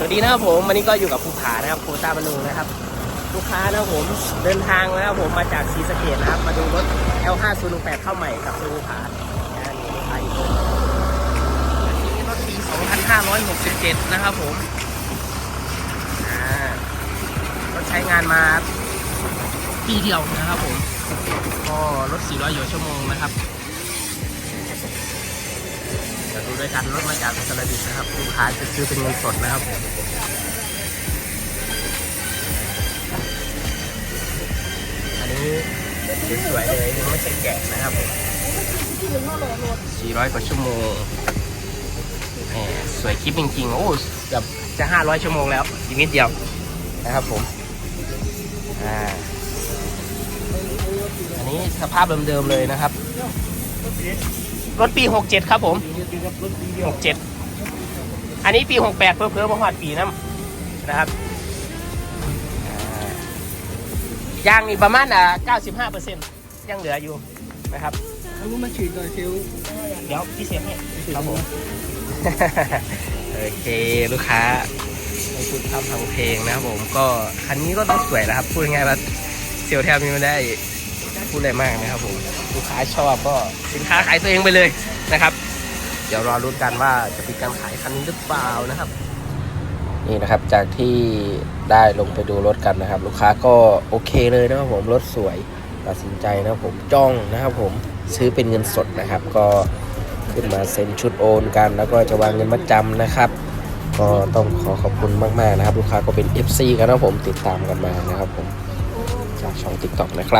สวัสดีนะครับผมวันนี้ก็อยู่กับภูผานะครับโคตาบรรลุงนะครับ ลูกค้านะครับผมเดินทางนะครับผมมาจากศรีสะเกดนะครับ มาดูรถ L508 เข้าใหม่กับภูผานะนี่ลูกค้าอยู่เลยอันนี้รถปี 2567 นะครับผมรถใช้งานมาปีเดียวนะครับผมก็รถ 400อยู่ชั่วโมงนะครับ ดูด้วยกันรถมาจากอุตรดิตถ์นะครับลูกค้าจะซื้อเป็นเงินสดนะครับผมอันนี้สวยๆเลยยังไม่ใช่แกะนะครับผม400 กว่าชั่วโมงแหมสวยคลิปจริงๆ โอ้เกือบจะ 500 ชั่วโมงแล้วอีกนิดเดียวนะครับผมอ่าอันนี้สภาพเดิมๆเลยนะครับ รถปี 67 ครับผม 67อันนี้ปี68เพิ่มเพิ่มมาหอดปีน้ำนะครับอ่ายางนี่ประมาณอ่า95เปอร์เซ็นต์ยังเหลืออยู่นะครับเอาลูกมาฉีดหน่อยคิวเดี๋ยวพี่เสียให้ครับผมโอเคลูกค้าให้พูดทำทางเพลงนะครับผมก็คันนี้ก็ต้องสวยนะครับ พูดง่ายๆว่าเซลลแทบนี้ไม่ได้พูดอะไรมากนะครับผม ลูกค้าชอบก็สินค้าขายตัวเองไปเลยนะครับ เดี๋ยวรอรุ้นกันว่าจะมีการขายคันนี้หรือเปล่านะครับ นี่นะครับจากที่ได้ลงไปดูรถกันนะครับ ลูกค้าก็โอเคเลยนะครับผมรถสวยตัดสินใจนะครับผมจ้องนะครับผมซื้อเป็นเงินสดนะครับ ก็ขึ้นมาเซ็นชุดโอนกัน แล้วก็จะวางเงินมัดจำนะครับก็ต้องขอขอบคุณมาก ๆ นะครับ ลูกค้าก็เป็น FC กันนะผมติดตามกันมานะครับผมจากช่อง TikTok นะครับ